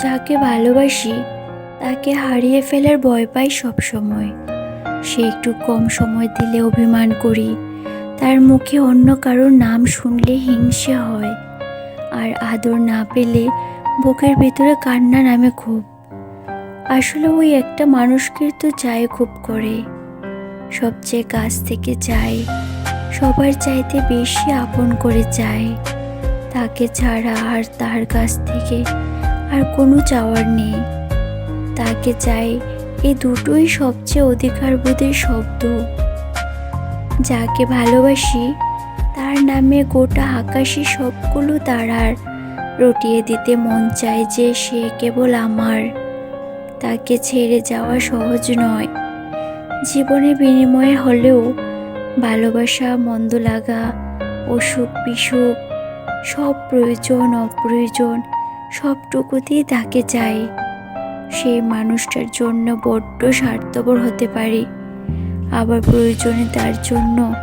যাকে ভালোবাসি, তাকে হারিয়ে ফেলার ভয় পাই সবসময় সে একটু কম সময় দিলে অভিমান করি, তার মুখে অন্য কারোর নাম শুনলে হিংসে হয়। আর আদর না পেলে বুকের ভেতরে কান্না নামে খুব আসলে ওই একটা মানুষকে তো চায় খুব করে। সবচেয়ে কাছ থেকে চায়, সবার চাইতে বেশি আপন করে চায়। তাকে ছাড়া আর তার কাছ থেকে আর কোনো চাওয়ার নেই। তাকে চাই এই দুটোই সবচেয়ে অধিকারবোধের শব্দ। যাকে ভালোবাসি, তার নামে গোটা আকাশে সবগুলো তারার রটিয়ে দিতে মন চায় যে সে কেবল আমার। তাকে ছেড়ে যাওয়া সহজ নয়। জীবনে বিনিময়ে হলেও ভালোবাসা, মন্দ লাগা অসুখ বিসুখ সব প্রয়োজন অপ্রয়োজন সবটুকুতেই তাকে চাই। সেই মানুষটার জন্য বড্ড স্বার্থপর হতে পারি। আবার প্রয়োজনে তার জন্য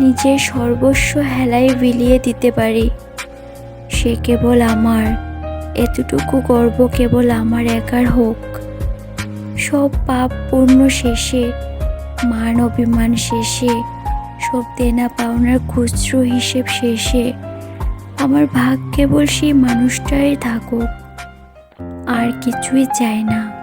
নিজের সর্বস্ব হেলায় বিলিয়ে দিতে পারি। সে কেবল আমার। এতটুকু গর্ব কেবল আমার একার হোক। সব পাপ পূর্ণ শেষে, মান অভিমান শেষে, সব দেনা পাওনার খুচরো হিসেব শেষে আমার ভাগ কেবল সেই মানুষটাই থাকুক আর কিছুই চায় না।